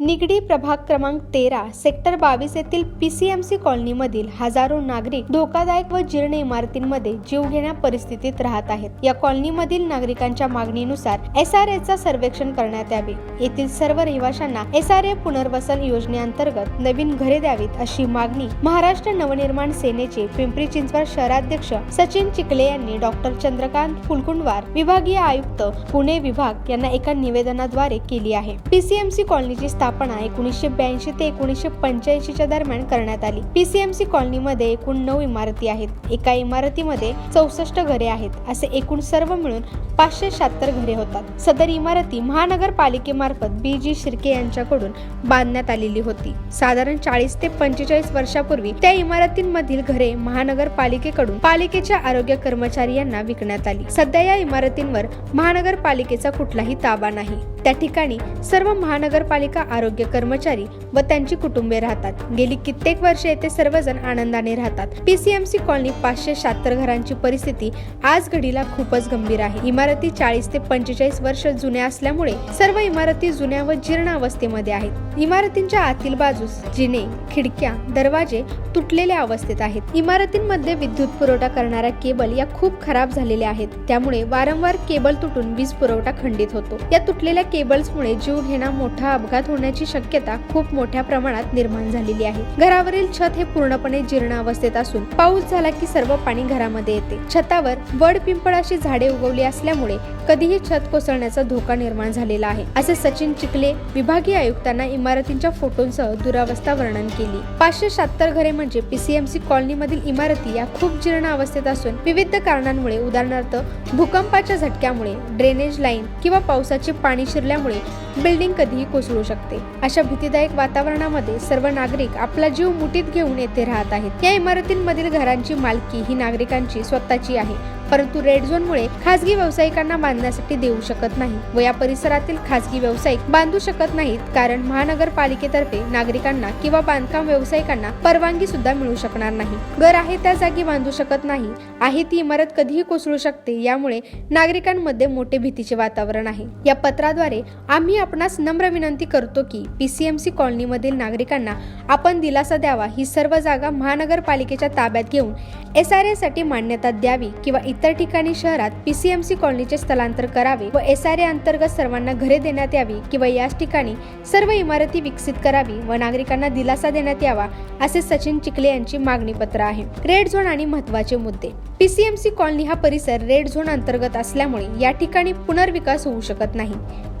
निगडी प्रभाग क्रमांक तेरा सेक्टर बावीस येथील पीसीएमसी कॉलनीमधील हजारो नागरिक धोकादायक व जीर्ण इमारतींमध्ये जीवघेण्या परिस्थितीत राहत आहेत. या कॉलनीमधील नागरिकांच्या मागणीनुसार एस आर एचा सर्वेक्षण करण्यात यावे. येथील सर्व रहिवाशांना एस आर ए पुनर्वसन योजनेअंतर्गत नवीन घरे द्यावीत अशी मागणी महाराष्ट्र नवनिर्माण सेनेचे पिंपरी चिंचवड शहराध्यक्ष सचिन चिखले यांनी डॉक्टर चंद्रकांत फुलकुंडवार विभागीय आयुक्त पुणे विभाग यांना एका निवेदनाद्वारे केली आहे. पीसीएमसी कॉलनीची स्थापना एकोणीसशे ब्याऐंशी ते एकोणीसशे पंच्याऐंशीच्या दरम्यान करण्यात आली. पीसीएमसी कॉलनीमध्ये एकूण नऊ इमारती आहेत. एका इमारतीमध्ये चौसष्ट घरे आहेत. असे एकूण सर्व मिळून पाचशे शहात्तर घरे होतात. सदर इमारती महानगरपालिकेमार्फत बी जी शिर्के यांच्याकडून बांधण्यात आलेली होती. साधारण चाळीस ते पंचेचाळीस वर्षापूर्वी त्या इमारतींमधील घरे महानगरपालिकेकडून पालिकेच्या आरोग्य कर्मचारी यांना विकण्यात आली. सध्या या इमारतींवर महानगरपालिकेचा कुठलाही ताबा नाही. त्या ठिकाणी सर्व महानगरपालिका आरोग्य कर्मचारी व त्यांची कुटुंबे राहतात. गेली कित्येक वर्षे येथे सर्वजण आनंदाने राहतात. पीसीएमसी कॉलनी पाचशे शहात्तर घरांची परिस्थिती आज घडीला खूपच गंभीर आहे. इमारती चाळीस ते पंचेचाळीस वर्ष जुन्या असल्यामुळे सर्व इमारती जुन्या व जीर्ण अवस्थेमध्ये आहेत. इमारतींच्या आतील बाजूस जिने खिडक्या दरवाजे तुटलेल्या अवस्थेत आहेत. इमारतींमध्ये विद्युत पुरवठा करणाऱ्या केबल या खूप खराब झालेल्या आहेत. त्यामुळे वारंवार केबल तुटून वीज पुरवठा खंडित होतो. या तुटलेल्या केबल्समुळे जीव घेणा मोठा अपघात होण्याची शक्यता खूप मोठ्या प्रमाणात निर्माण झालेली आहे. घरावरील छत हे पूर्णपणे जीर्ण अवस्थेत असून पाऊस झाला की सर्व पाणी घरामध्ये येते. छतावर वड पिंपळाची झाडे उगवली असल्यामुळे कधीही छत कोसळण्याचा धोका निर्माण झालेला आहे. असे सचिन चिखले विभागीय आयुक्तांना इमारतींच्या फोटोंसह दुरावस्था वर्णन केली. पाचशे शहात्तर घरे म्हणजे पीसीएमसी कॉलनीमधील इमारती या खूप जीर्ण अवस्थेत असून विविध कारणांमुळे उदाहरणार्थ भूकंपाच्या झटक्यामुळे ड्रेनेज लाईन किंवा पावसाचे पाणी शिरल्यामुळे बिल्डिंग कधीही कोसळू शकते. अशा भीतीदायक वातावरणामध्ये सर्व नागरिक आपला जीव मुठीत घेऊन येथे राहत आहेत. या इमारतींमधील घरांची मालकी ही नागरिकांची स्वतःची आहे. परंतु रेड झोनमुळे खासगी व्यावसायिकांना बांधण्यासाठी देऊ शकत नाही व या परिसरातील खासगी व्यावसायिक बांधू शकत नाहीत कारण महानगरपालिकेतर्फे नागरिकांना किंवा बांधकाम व्यावसायिकांना परवानगी सुद्धा मिळू शकणार नाही. घर आहे त्या जागी बांधू शकत नाही. आहे ती इमारत कधीही कोसळू शकते यामुळे नागरिकांमध्ये मोठे भीतीचे वातावरण आहे. या पत्राद्वारे आम्ही आपणास नम्र विनंती करतो की पीसीएमसी कॉलनीमधील नागरिकांना आपण दिलासा द्यावा ही सर्व जागा महानगरपालिकेच्या ताब्यात घेऊन एस आरसाठी मान्यता द्यावी किंवा इतर ठिकाणी शहरात पीसीएमसी कॉलनीचे स्थलांतर करावे व एस आर ए अंतर्गत सर्वांना घरे देण्यात यावी किंवा याच ठिकाणी सर्व इमारती विकसित करावी व नागरिकांना दिलासा देण्यात यावा असे सचिन चिखले यांची मागणी पत्र आहे. रेड झोन आणि महत्त्वाचे मुद्दे. पीसीएमसी कॉलनी हा परिसर रेड झोन अंतर्गत असल्यामुळे या ठिकाणी पुनर्विकास होऊ शकत नाही.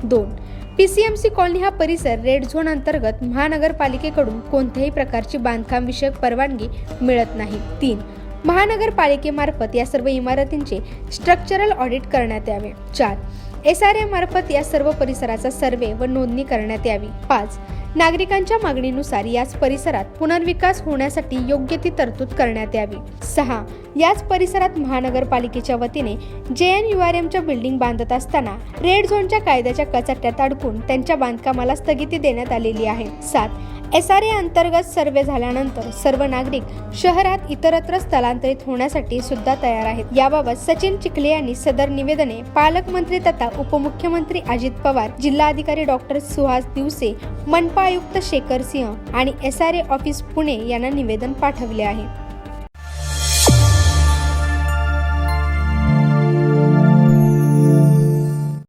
दोन. पीसीएमसी कॉलनी हा परिसर रेड झोन अंतर्गत महानगरपालिकेकडून कोणत्याही प्रकारची बांधकाम विषयक परवानगी मिळत नाही. तीन. महानगरपालिकेमार्फत या सर्व इमारतींचे स्ट्रक्चरल ऑडिट करण्यात यावे. चार एस आर ए मार्फत या सर्व परिसराचा सर्वे व नोंदणी करण्यात यावी. पाच नागरिकांच्या मागणीनुसार याच परिसरात पुनर्विकास होण्यासाठी योग्य ती तरतूद करण्यात यावी. सहा याच परिसरात महानगरपालिकेच्या वतीने जे एन यू आर एमच्या बिल्डिंग बांधत असताना रेड झोनच्या कायद्याच्या कचाट्यात अडकून त्यांच्या बांधकामाला स्थगिती देण्यात आलेली आहे. सात एस आर ए अंतर्गत सर्वे झाल्यानंतर सर्व नागरिक शहरात इतरत्र स्थलांतरित होण्यासाठी सुद्धा तयार आहेत. याबाबत सचिन चिखले यांनी सदर निवेदने पालकमंत्री तथा उपमुख्यमंत्री अजित पवार जिल्हाधिकारी डॉक्टर सुहास दिवसे मनपा आयुक्त शेखर सिंह आणि S R A office Pune यांना निवेदन पाठवले आहे.